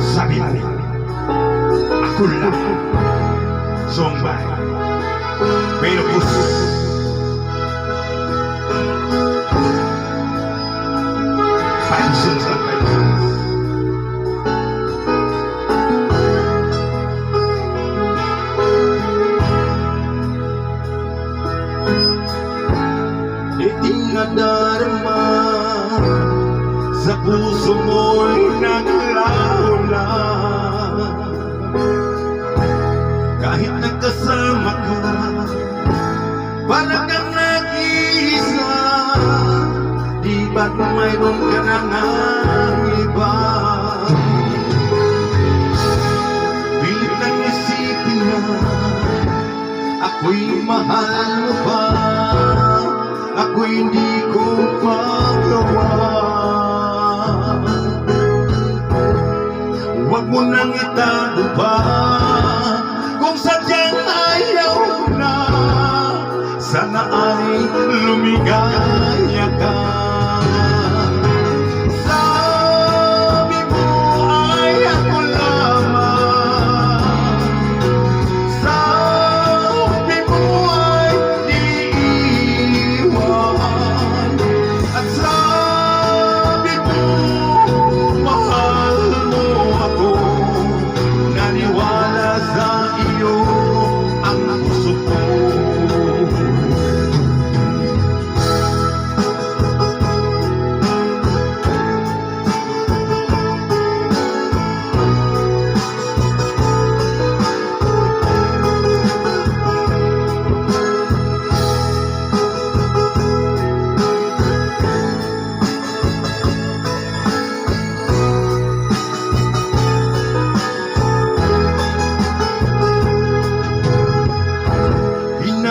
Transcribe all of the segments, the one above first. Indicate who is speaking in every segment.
Speaker 1: Sabi mo, ako lang, Zombay, sa puso mo'y naglaho na Kahit nagkasama ka Para kang nag-iisa. Di ba't mayroon ka na nga iba? Pilit nang isipin na Ako'y mahal mo pa Ako'y hindi ko Kanyaka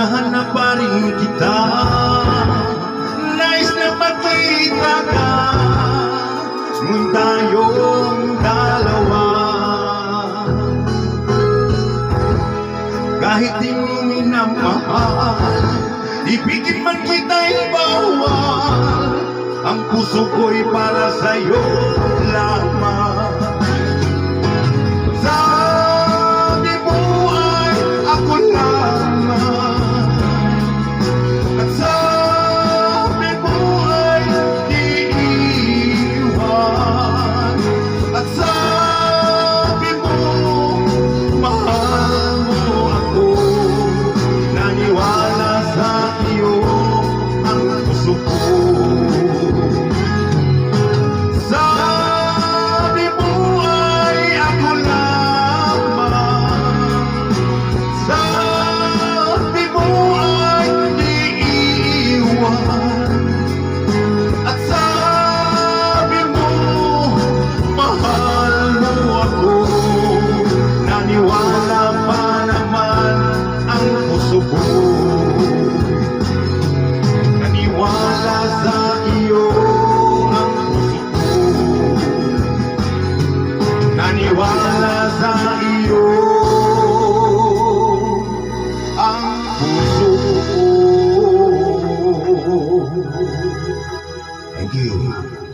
Speaker 1: Hinahanap pa rin kita. Nais na makita ka. Ngunit tayong dalawa. Kahit di mo minamahal Ibigin man kita'y bawal. Ang puso ko'y para sa'yo lamang one. again.